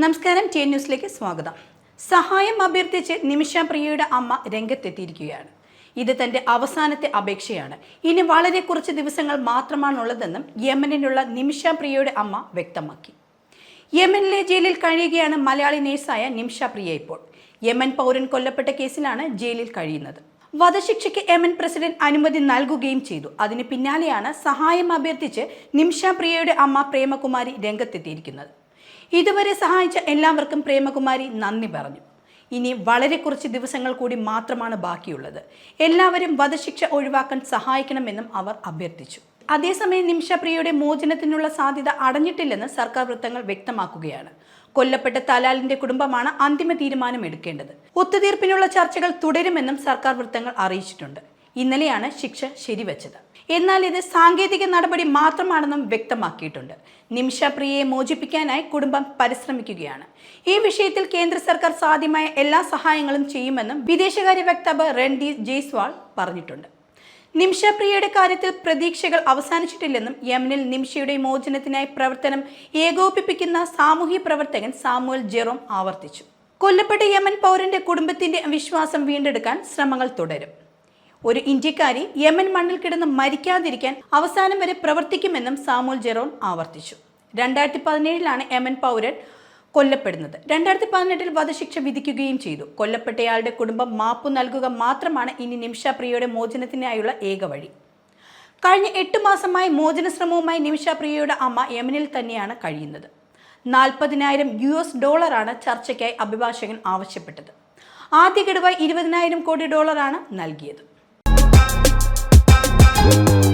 നമസ്കാരം ടി ന്യൂസിലേക്ക് സ്വാഗതം. സഹായം അഭ്യർത്ഥിച്ച് നിമിഷ പ്രിയയുടെ അമ്മ രംഗത്തെത്തിയിരിക്കുകയാണ്. ഇത് തന്റെ അവസാനത്തെ അപേക്ഷയാണ്. ഇനി വളരെ കുറച്ച് ദിവസങ്ങൾ മാത്രമാണുള്ളതെന്നും യമനിലുള്ള നിമിഷ പ്രിയയുടെ അമ്മ വ്യക്തമാക്കി. യമനിലെ ജയിലിൽ കഴിയുകയാണ് മലയാളി നേഴ്സായ നിമിഷ പ്രിയ ഇപ്പോൾ. യമൻ പൗരൻ കൊല്ലപ്പെട്ട കേസിലാണ് ജയിലിൽ കഴിയുന്നത്. വധശിക്ഷയ്ക്ക് യമൻ പ്രസിഡന്റ് അനുമതി നൽകുകയും ചെയ്തു. അതിന് പിന്നാലെയാണ് സഹായം അഭ്യർത്ഥിച്ച് നിമിഷ പ്രിയയുടെ അമ്മ പ്രേമകുമാരി രംഗത്തെത്തിയിരിക്കുന്നത്. ഇതുവരെ സഹായിച്ച എല്ലാവർക്കും പ്രേമകുമാരി നന്ദി പറഞ്ഞു. ഇനി വളരെ കുറച്ച് ദിവസങ്ങൾ കൂടി മാത്രമാണ് ബാക്കിയുള്ളത്. എല്ലാവരും വധശിക്ഷ ഒഴിവാക്കാൻ സഹായിക്കണമെന്നും അവർ അഭ്യർത്ഥിച്ചു. അതേസമയം നിമിഷപ്രിയയുടെ മോചനത്തിനുള്ള സാധ്യത അടഞ്ഞിട്ടില്ലെന്ന് സർക്കാർ വൃത്തങ്ങൾ വ്യക്തമാക്കുകയാണ്. കൊല്ലപ്പെട്ട തലാലിന്റെ കുടുംബമാണ് അന്തിമ തീരുമാനം എടുക്കേണ്ടത് ഒത്തുതീർപ്പിനുള്ള ചർച്ചകൾ തുടരുമെന്നും സർക്കാർ വൃത്തങ്ങൾ അറിയിച്ചിട്ടുണ്ട്. ഇന്നലെയാണ് ശിക്ഷ ശരിവച്ചത്. എന്നാൽ ഇത് സാങ്കേതിക നടപടി മാത്രമാണെന്നും വ്യക്തമാക്കിയിട്ടുണ്ട്. നിമിഷ പ്രിയയെ മോചിപ്പിക്കാനായി കുടുംബം പരിശ്രമിക്കുകയാണ്. ഈ വിഷയത്തിൽ കേന്ദ്ര സർക്കാർ സാധ്യമായ എല്ലാ സഹായങ്ങളും ചെയ്യുമെന്നും വിദേശകാര്യ വക്താവ് രൺദീപ് ജയ്സ്വാൾ പറഞ്ഞിട്ടുണ്ട്. നിമിഷ പ്രിയയുടെ കാര്യത്തിൽ പ്രതീക്ഷകൾ അവസാനിച്ചിട്ടില്ലെന്നും യമനിൽ നിമിഷയുടെ മോചനത്തിനായി പ്രവർത്തനം ഏകോപിപ്പിക്കുന്ന സാമൂഹ്യ പ്രവർത്തകൻ സാമുവൽ ജെറോം ആവർത്തിച്ചു. കൊല്ലപ്പെട്ട യമൻ പൗരന്റെ കുടുംബത്തിന്റെ വിശ്വാസം വീണ്ടെടുക്കാൻ ശ്രമങ്ങൾ തുടരും. ഒരു ഇന്ത്യക്കാരി യമൻ മണ്ണിൽ കിടന്ന് മരിക്കാതിരിക്കാൻ അവസാനം വരെ പ്രവർത്തിക്കുമെന്നും സാമുൽ ജെറോൺ ആവർത്തിച്ചു. രണ്ടായിരത്തി പതിനേഴിലാണ് യമൻ പൗരൻ കൊല്ലപ്പെടുന്നത്. രണ്ടായിരത്തി പതിനെട്ടിൽ വധശിക്ഷ വിധിക്കുകയും ചെയ്തു. കൊല്ലപ്പെട്ടയാളുടെ കുടുംബം മാപ്പ് നൽകുക മാത്രമാണ് ഇനി നിമിഷ പ്രിയയുടെ മോചനത്തിനായുള്ള ഏക വഴി. കഴിഞ്ഞ എട്ട് മാസമായി മോചന ശ്രമവുമായി നിമിഷ പ്രിയയുടെ അമ്മ യമനിൽ തന്നെയാണ് കഴിയുന്നത്. നാൽപ്പതിനായിരം യു എസ് ഡോളറാണ് ചർച്ചയ്ക്കായി അഭിഭാഷകൻ ആവശ്യപ്പെട്ടത്. ആദ്യ ഗഡുവായി ഇരുപതിനായിരം കോടി ഡോളറാണ് നൽകിയത്. Thank you.